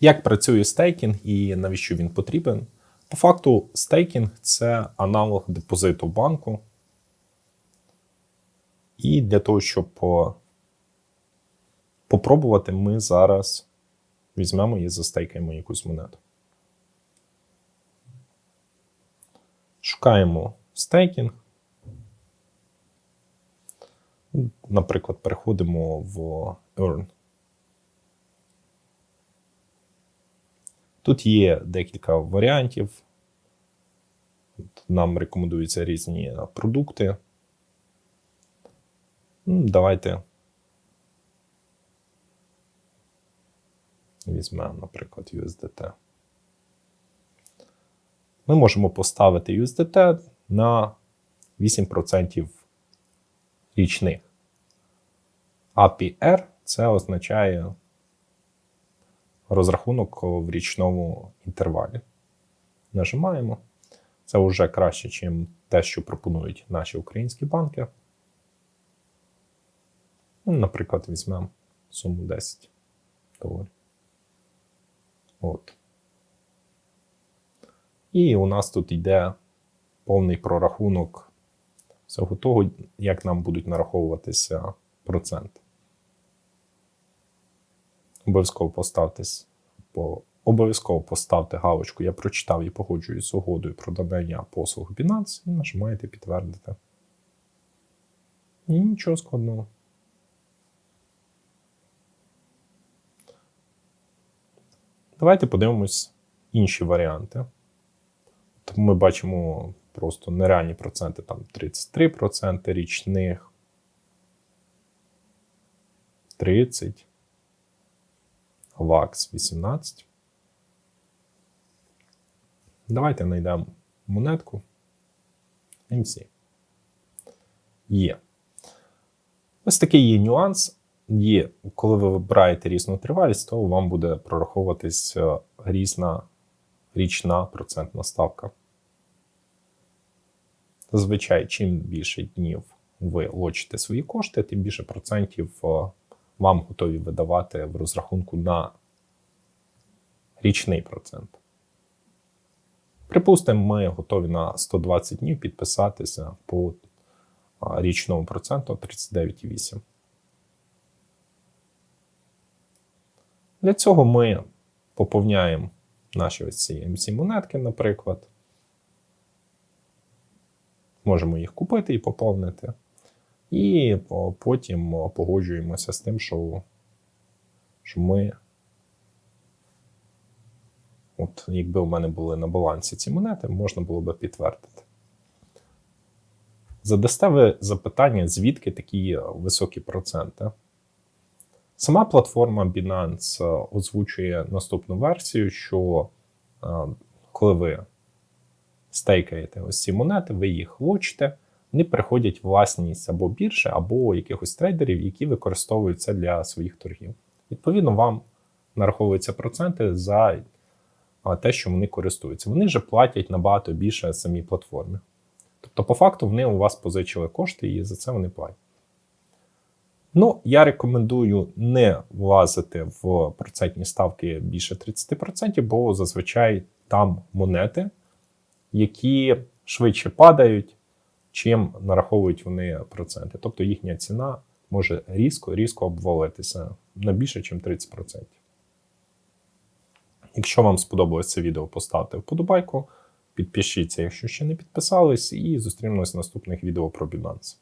Як працює стейкінг і навіщо він потрібен? По факту, стейкінг це аналог депозиту банку. І для того, щоб попробувати, ми зараз візьмемо і застейкаємо якусь монету. Шукаємо стейкінг. Наприклад, переходимо в Earn. Тут є декілька варіантів. Нам рекомендуються різні продукти. Давайте візьмемо, наприклад, USDT. Ми можемо поставити USDT на 8% річних. APR це означає розрахунок в річному інтервалі. Нажимаємо. Це вже краще, ніж те, що пропонують наші українські банки. Ну, Наприклад, візьмемо суму 10 доларів. От. І у нас тут йде повний прорахунок всього того, як нам будуть нараховуватися проценти. Обов'язково поставтесь, по, обов'язково поставте галочку Я прочитав і погоджуюсь з угодою про надання послуг Binance і нажимаєте підтвердити. І нічого складного. Давайте подивимось інші варіанти. Тому ми бачимо просто нереальні проценти, там 33% річних, 30, ВАКС 18. Давайте знайдемо монетку MC. Є. Ось такий є нюанс. Є, коли ви вибираєте різну тривалість, то вам буде прораховуватись е, різна річна процентна ставка. Зазвичай, чим більше днів ви лочите свої кошти, тим більше процентів е, вам готові видавати в розрахунку на річний процент. Припустимо, ми готові на 120 днів підписатися по річному проценту 39,8. Для цього ми поповняємо наші ось ці MC монетки, наприклад. Можемо їх купити і поповнити. І потім погоджуємося з тим, що, що ми. От, якби у мене були на балансі ці монети, можна було би підтвердити. Задасте ви запитання, звідки такі високі проценти? Сама платформа Binance озвучує наступну версію, що е, коли ви стейкаєте ось ці монети, ви їх лучите, вони приходять власність або біржі, або якихось трейдерів, які використовують це для своїх торгів. Відповідно, вам нараховуються проценти за те, що вони користуються. Вони вже платять набагато більше самій платформі. Тобто, по факту, вони у вас позичили кошти і за це вони платять. Ну, я рекомендую не влазити в процентні ставки більше 30%, бо зазвичай там монети, які швидше падають, чим нараховують вони проценти. Тобто їхня ціна може різко різко обвалитися на більше, ніж 30%. Якщо вам сподобалось це відео, поставте вподобайку, підпишіться, якщо ще не підписались, і зустрінемось в наступних відео про Binance.